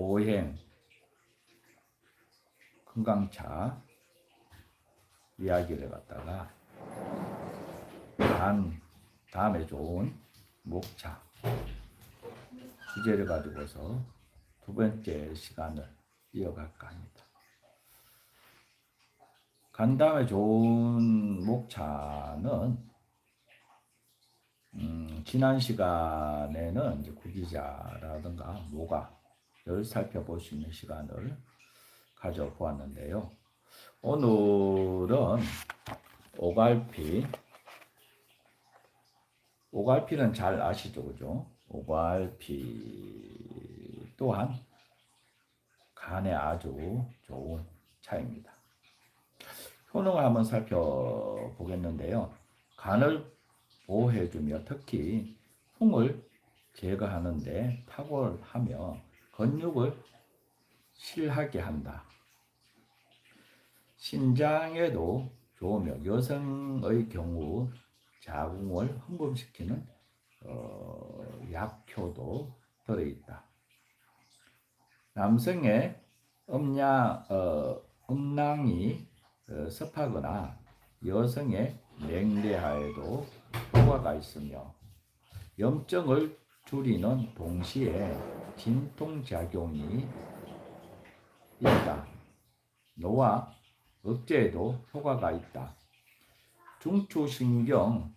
오행 금강차 이야기를 갖다가 단 다음에 좋은 목차 주제를 가지고서 두 번째 시간을 이어갈까 합니다. 간담회 좋은 목차는 음, 지난 시간에는 이제 구기자라든가 모가 를 살펴볼 수 있는 시간을 가져보았는데요. 오늘은 오갈피 오갈피는 잘 아시죠, 그죠? 오갈피 또한 간에 아주 좋은 차입니다. 효능을 한번 살펴보겠는데요. 간을 보호해주며 특히 흉을 제거하는데 탁월하며 근육을 실하게 한다. 신장에도 좋으며 여성의 경우 자궁을 흥분시키는 어, 약효도 들어있다. 남성의 음양, 어, 음낭이 어, 습하거나 여성의 맹대하에도 효과가 있으며 염증을 줄이는 동시에 진통작용이 있다. 노화 억제에도 효과가 있다. 중추신경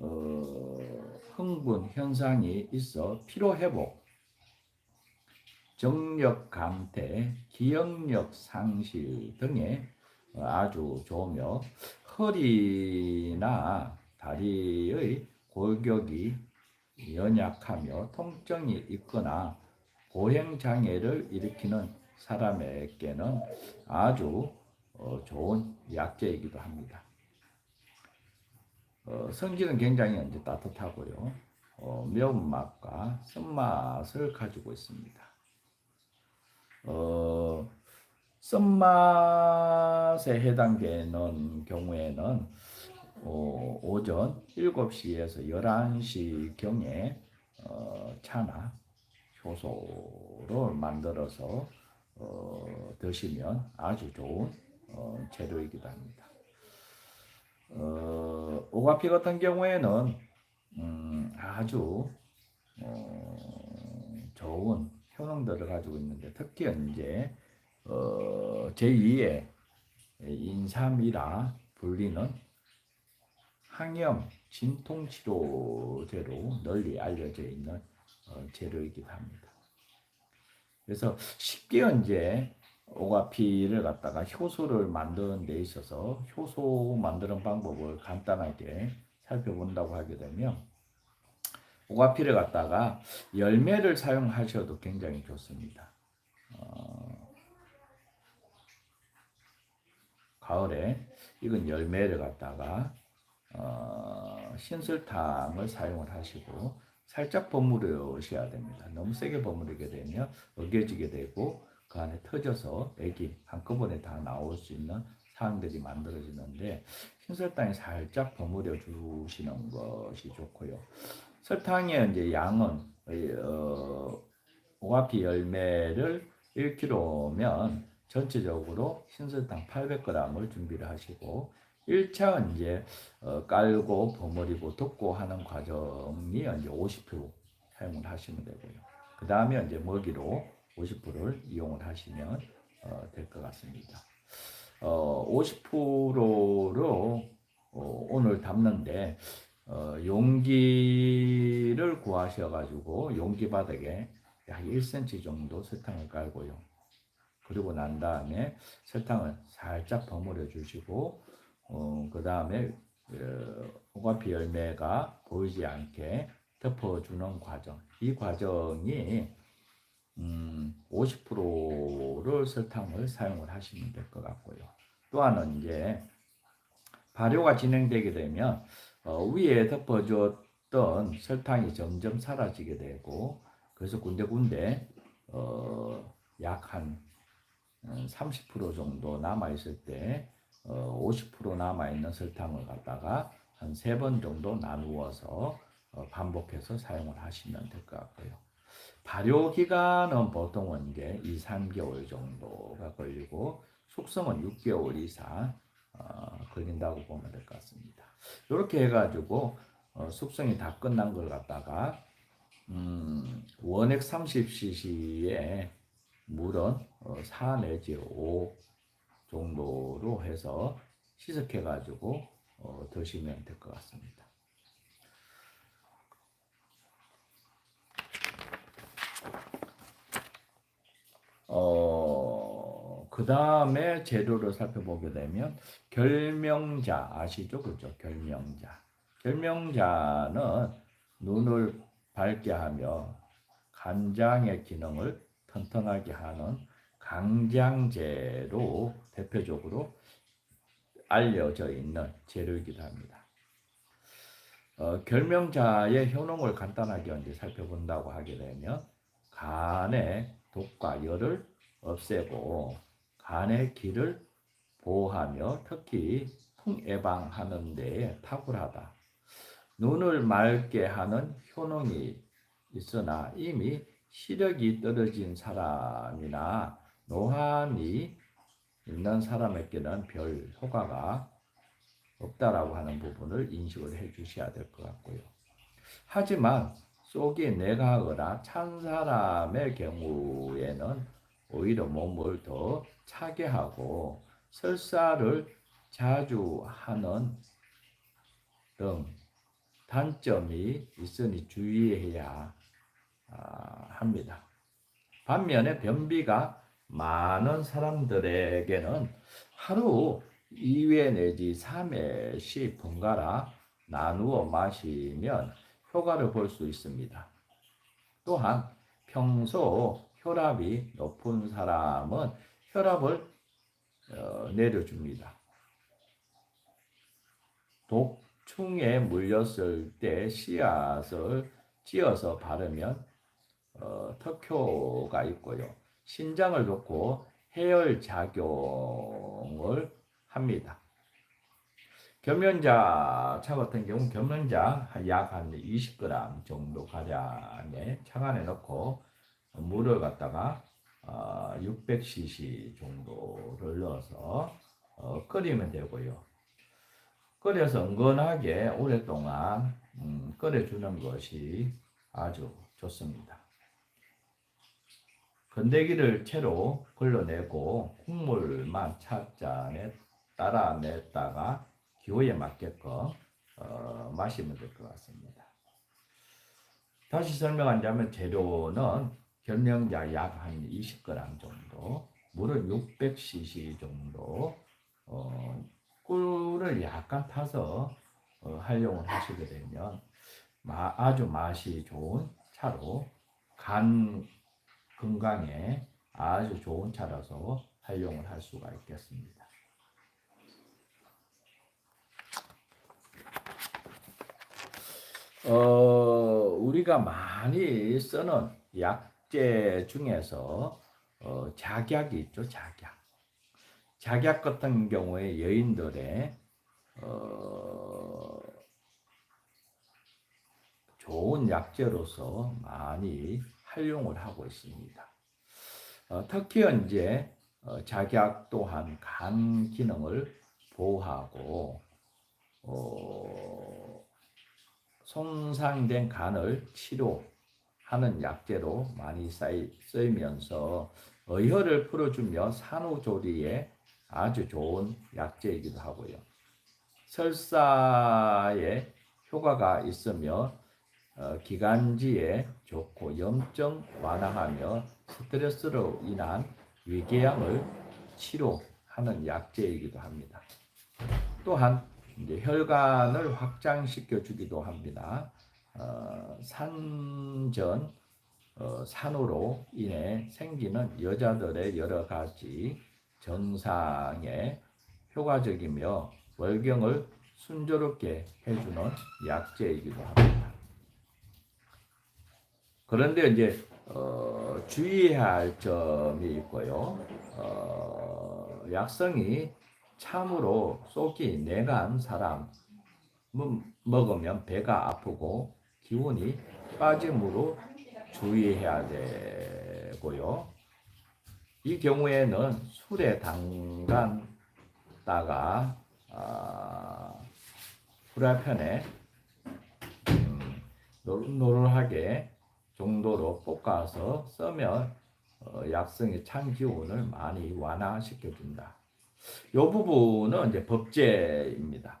어, 흥분 현상이 있어 피로 회복, 정력 감퇴, 기억력 상실 등에 아주 좋으며 허리나 다리의 골격이 연약하며 통증이 있거나 보행 장애를 일으키는 사람에게는 아주 어, 좋은 약재이기도 합니다. 어, 성질은 굉장히 이제 따뜻하고요. 어, 매운맛과 쓴맛을 가지고 있습니다. 어, 쓴맛에 해당되는 경우에는 어, 오전 7시에서 11시 경에 어, 차나 효소를 만들어서 어, 드시면 아주 좋은 어, 재료이기도 합니다. 어, 오가피 같은 경우에는 음, 아주 어, 좋은 효능들을 가지고 있는데 특히 이제 어, 제2의 인삼이라 불리는 항염 진통 치료제로 널리 알려져 있는 어, 재료이기도 합니다. 그래서 쉽게 이제 오가피를 갖다가 효소를 만드는 데 있어서 효소 만드는 방법을 간단하게 살펴본다고 하게 되면 오가피를 갖다가 열매를 사용하셔도 굉장히 좋습니다. 어, 가을에 익은 열매를 갖다가 어, 신설탕을 사용을 하시고 살짝 버무려셔야 됩니다. 너무 세게 버무리게 되면 으개지게 되고 그 안에 터져서 액이 한꺼번에 다 나올 수 있는 상황들이 만들어지는데 흰설탕에 살짝 버무려 주시는 것이 좋고요. 설탕의 이제 양은 어, 오가피 열매를 1kg면 전체적으로 흰설탕 800g을 준비를 하시고 1차 이제 어, 깔고 버무리고 덮고 하는 과정이 이제 50% 사용을 하시면 되고요. 그 다음에 이제 먹이로 50%를 이용을 하시면 어, 될것 같습니다. 어, 50%로 어, 오늘 담는데 어, 용기를 구하셔가지고 용기 바닥에 약 1cm 정도 설탕을 깔고요. 그리고 난 다음에 설탕을 살짝 버무려 주시고 어, 그 다음에 어, 오가피 열매가 보이지 않게 덮어주는 과정. 이 과정이 음, 50%를 설탕을 사용을 하시면 될 것 같고요. 또 하나는 이제 발효가 진행되게 되면 어, 위에 덮어줬던 설탕이 점점 사라지게 되고 그래서 군데군데 어, 약한 30% 어, 정도 남아 있을 때 어, 50% 남아 있는 설탕을 갖다가 한 세 번 정도 나누어서 어, 반복해서 사용을 하시면 될 것 같고요. 발효 기간은 보통은 이제 2, 3개월 정도가 걸리고 숙성은 6개월 이상 어, 걸린다고 보면 될 것 같습니다. 이렇게 해가지고 어, 숙성이 다 끝난 걸 갖다가 음, 원액 30cc에 물은 어, 4 내지 5 정도로 해서 시석해 가지고 어, 드시면 될 것 같습니다. 어, 그 다음에 재료를 살펴보게 되면 결명자 아시죠? 그죠? 결명자. 결명자는 눈을 밝게 하며 간장의 기능을 튼튼하게 하는 강장제로 대표적으로 알려져 있는 재료이기도 합니다. 어, 결명자의 효능을 간단하게 이제 살펴본다고 하게 되면 간의 독과 열을 없애고 간의 기를 보호하며 특히 풍 예방하는 데에 탁월하다. 눈을 맑게 하는 효능이 있으나 이미 시력이 떨어진 사람이나 노환이 있는 사람에게는 별 효과가 없다라고 하는 부분을 인식을 해 주셔야 될 것 같고요. 하지만 속이 내가하거나 찬 사람의 경우에는 오히려 몸을 더 차게 하고 설사를 자주 하는 등 단점이 있으니 주의해야 아, 합니다. 반면에 변비가 많은 사람들에게는 하루 2회 내지 3회씩 번갈아 나누어 마시면 효과를 볼 수 있습니다. 또한 평소 혈압이 높은 사람은 혈압을 어, 내려줍니다. 독충에 물렸을 때 씨앗을 찧어서 바르면 어, 특효가 있고요. 신장을 좋고 해열 작용을 합니다. 겸연자 차 같은 경우 겸연자 약 한 20g 정도 가량의 차간에 넣고 물을 갖다가 600cc 어, 정도를 넣어서 어, 끓이면 되고요. 끓여서 은근하게 오랫동안 음, 끓여주는 것이 아주 좋습니다. 건더기를 채로 걸러내고 국물만 찻잔에 따라 냈다가 기호에 맞게끔 어, 마시면 될 것 같습니다. 다시 설명하자면 재료는 결명자 약 한 20g 정도, 물은 600cc 정도, 어, 꿀을 약간 타서 어, 활용을 하시게 되면 마, 아주 맛이 좋은 차로 간 건강에 아주 좋은 차라서 활용을 할 수가 있겠습니다. 어, 우리가 많이 쓰는 약재 중에서 어, 작약이 있죠, 작약. 작약 같은 경우에 여인들의 어, 좋은 약재로서 많이 활용을 하고 있습니다. 어, 특히 이제 어, 작약 또한 간 기능을 보호하고 어, 손상된 간을 치료하는 약재로 많이 쓰이면서 어혈을 풀어주며 산후조리에 아주 좋은 약재이기도 하고요. 설사에 효과가 있으며 어, 기관지에 좋고 염증 완화하며 스트레스로 인한 위궤양을 치료하는 약재이기도 합니다. 또한 이제 혈관을 확장시켜 주기도 합니다. 어, 산전 어, 산후로 인해 생기는 여자들의 여러 가지 정상에 효과적이며 월경을 순조롭게 해주는 약재이기도 합니다. 그런데 이제 어, 주의해야 할 점이 있고요. 어, 약성이 참으로 속이 내간 사람 먹으면 배가 아프고 기운이 빠짐으로 주의해야 되고요. 이 경우에는 술에 담갔다가 아, 후라이팬에 음, 노릇노릇하게 정도로 볶아서 쓰면 어, 약성의 찬 기운을 많이 완화시켜준다. 이 부분은 이제 법제입니다.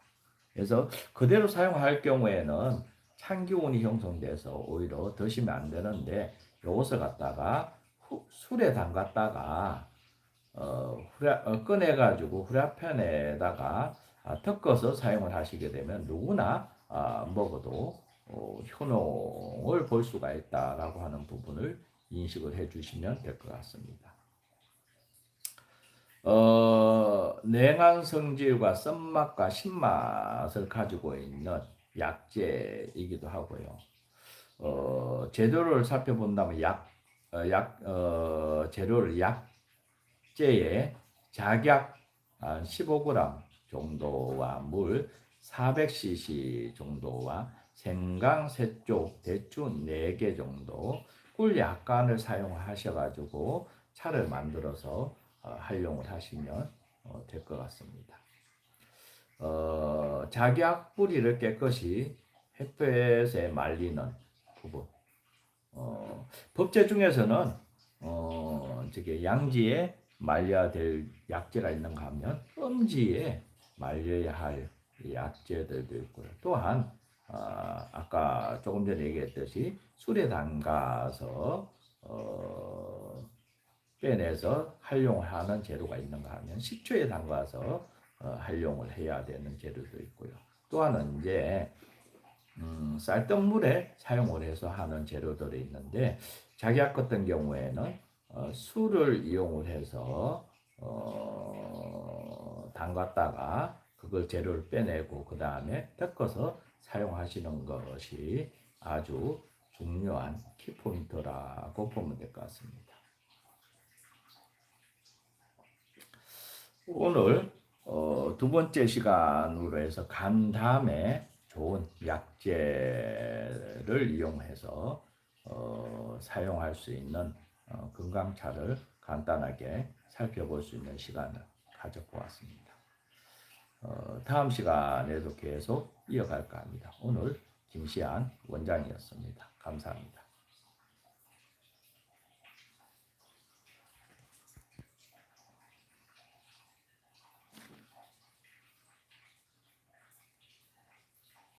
그래서 그대로 사용할 경우에는 찬 기운이 형성돼서 오히려 드시면 안 되는데 이것을 갖다가 후- 술에 담갔다가 어, 후라, 어, 꺼내가지고 후라이팬에다가 아, 덮어서 사용을 하시게 되면 누구나 아, 먹어도 어, 효능을 볼 수가 있다라고 하는 부분을 인식을 해주시면 될 것 같습니다. 어, 냉한 성질과 쓴맛과 신맛을 가지고 있는 약재이기도 하고요. 어, 재료를 살펴본다면 약, 어, 약, 어, 재료를 약재에 작약 한 15g 정도와 물 400cc 정도와 생강 세쪽 대추 4개 정도 꿀 약간을 사용하셔가지고 차를 만들어서 어, 활용을 하시면 어, 될것 같습니다. 어, 작약 뿌리를 깨끗이 햇볕에 말리는 부분. 어, 법제 중에서는 어, 저게 양지에 말려야 될 약재가 있는가 하면 음지에 말려야 할 약재들도 있고요. 또한 아, 아까 조금 전에 얘기했듯이 술에 담가서 어, 빼내서 활용을 하는 재료가 있는가 하면 식초에 담가서 어, 활용을 해야 되는 재료도 있고요. 또 하나는 이제 음, 쌀떡물에 사용을 해서 하는 재료들이 있는데 작약 같은 경우에는 어, 술을 이용을 해서 어, 담갔다가 그걸 재료를 빼내고 그 다음에 섞어서 사용하시는 것이 아주 중요한 키포인트라고 보면 될 것 같습니다. 오늘 어, 두 번째 시간으로 해서 간담에 좋은 약재를 이용해서 어, 사용할 수 있는 어, 건강차를 간단하게 살펴볼 수 있는 시간을 가져보았습니다. 어, 다음 시간에도 계속 이어갈까 합니다. 오늘 김시안 원장이었습니다. 감사합니다.